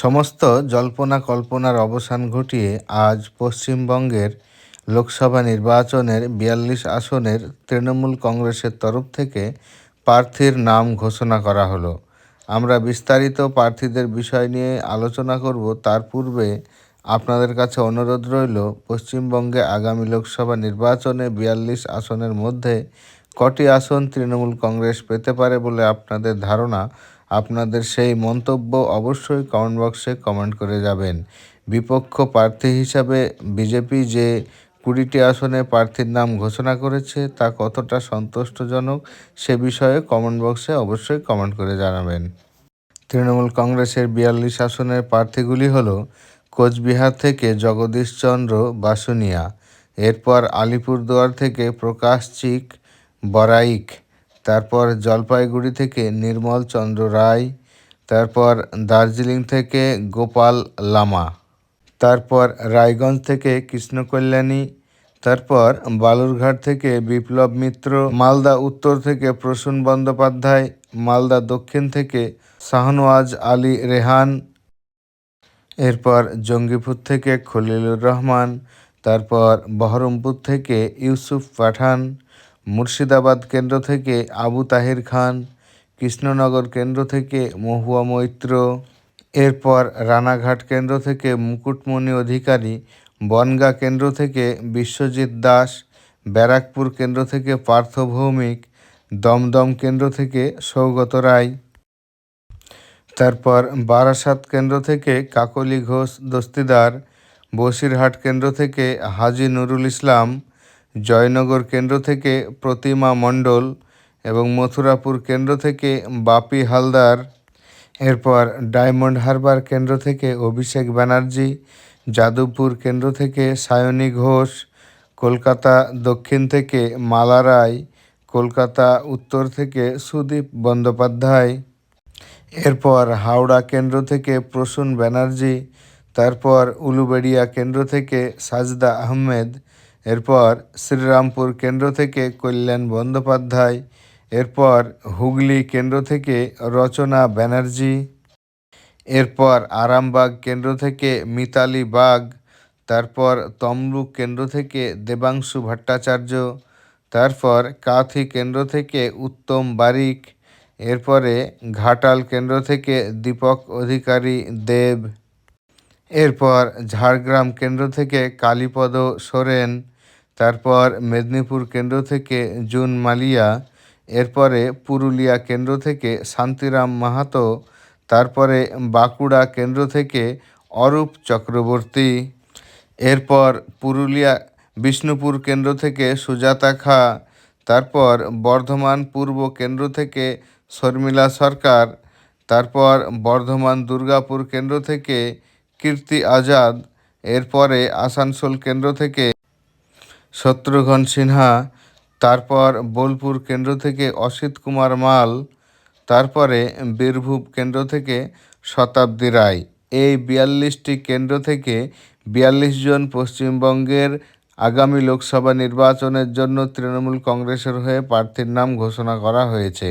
সমস্ত জল্পনা কল্পনার অবসান ঘটিয়ে আজ পশ্চিমবঙ্গের লোকসভা নির্বাচনের বিয়াল্লিশ আসনের তৃণমূল কংগ্রেসের তরফ থেকে প্রার্থীর নাম ঘোষণা করা হলো। আমরা বিস্তারিত প্রার্থীদের বিষয় নিয়ে আলোচনা করব। তার পূর্বে আপনাদের কাছে অনুরোধ রইল, পশ্চিমবঙ্গে আগামী লোকসভা নির্বাচনে বিয়াল্লিশ আসনের মধ্যে কটি আসন তৃণমূল কংগ্রেস পেতে পারে বলে আপনাদের ধারণা? আপনাদের সেই মন্তব্য অবশ্যই কমেন্ট বক্সে কমেন্ট করে যাবেন। বিপক্ষ প্রার্থী হিসাবে বিজেপি যে কুড়িটি আসনে প্রার্থীর নাম ঘোষণা করেছে, তা কতটা সন্তুষ্টজনক সে বিষয়ে কমেন্ট বক্সে অবশ্যই কমেন্ট করে জানাবেন। তৃণমূল কংগ্রেসের বিয়াল্লিশ আসনের প্রার্থীগুলি হল কোচবিহার থেকে জগদীশচন্দ্র বাসুনিয়া, এরপর আলিপুরদুয়ার থেকে প্রকাশ চিক বরাইক তারপর জলপাইগুড়ি থেকে নির্মল চন্দ্র রায়, তারপর দার্জিলিং থেকে গোপাল লামা, তারপর রায়গঞ্জ থেকে কৃষ্ণকল্যাণী, তারপর বালুরঘাট থেকে বিপ্লব মিত্র, মালদা উত্তর থেকে প্রসূন বন্দ্যোপাধ্যায়, মালদা দক্ষিণ থেকে শাহনওয়াজ আলী রেহান, এরপর জঙ্গিপুর থেকে খলিলুর রহমান, তারপর বহরমপুর থেকে ইউসুফ পাঠান মুর্শিদাবাদ কেন্দ্র থেকে আবু তাহির খান, কৃষ্ণনগর কেন্দ্র থেকে মহুয়া মৈত্র, এরপর রানাঘাট কেন্দ্র থেকে মুকুটমণি অধিকারী, বনগা কেন্দ্র থেকে বিশ্বজিৎ দাস, ব্যারাকপুর কেন্দ্র থেকে পার্থ ভৌমিক, দমদম কেন্দ্র থেকে সৌগত রায়। তারপর বারাসাত কেন্দ্র থেকে কাকলি ঘোষ দস্তিদার, বসিরহাট কেন্দ্র থেকে হাজি নুরুল ইসলাম জয়নগর কেন্দ্র থেকে প্রতিমা মণ্ডল এবং মথুরাপুর কেন্দ্র থেকে বাপি হালদার, এরপর ডায়মন্ড হারবার কেন্দ্র থেকে অভিষেক ব্যানার্জি, যাদবপুর কেন্দ্র থেকে সায়নী ঘোষ, কলকাতা দক্ষিণ থেকে মালা রায়, কলকাতা উত্তর থেকে সুদীপ বন্দ্যোপাধ্যায়। এরপর হাওড়া কেন্দ্র থেকে প্রসূন ব্যানার্জি, তারপর উলুবেড়িয়া কেন্দ্র থেকে সাজদা আহমেদ এরপর শ্রীরামপুর কেন্দ্র থেকে কল্যাণ বন্দ্যোপাধ্যায়, এরপর হুগলি কেন্দ্র থেকে রচনা ব্যানার্জি, এরপর আরামবাগ কেন্দ্র থেকে মিতালি বাগ, তারপর তমলুক কেন্দ্র থেকে দেবাংশু ভট্টাচার্য, তারপর কাথি কেন্দ্র থেকে উত্তম বারিক, এরপরে ঘাটাল কেন্দ্র থেকে দীপক অধিকারী দেব। এরপর ঝাড়গ্রাম কেন্দ্র থেকে কালীপদ সোরেন, তারপর মেদিনীপুর কেন্দ্র থেকে জুন মালিয়া, এরপরে পুরুলিয়া কেন্দ্র থেকে শান্তিরাম মাহাতো, তারপরে বাঁকুড়া কেন্দ্র থেকে অরূপ চক্রবর্তী, এরপর পুরুলিয়া বিষ্ণুপুর কেন্দ্র থেকে সুজাতা খা, তারপর বর্ধমান পূর্ব কেন্দ্র থেকে শর্মিলা সরকার, তারপর বর্ধমান দুর্গাপুর কেন্দ্র থেকে কীর্তি আজাদ। এরপরে আসানসোল কেন্দ্র থেকে শত্রুঘ্ন সিনহা, তারপর বোলপুর কেন্দ্র থেকে অসিত কুমার মাল, তারপরে বীরভূম কেন্দ্র থেকে শতাব্দী রায়। এই বিয়াল্লিশটি কেন্দ্র থেকে বিয়াল্লিশ জন পশ্চিমবঙ্গের আগামী লোকসভা নির্বাচনের জন্য তৃণমূল কংগ্রেসের হয়ে প্রার্থীর নাম ঘোষণা করা হয়েছে।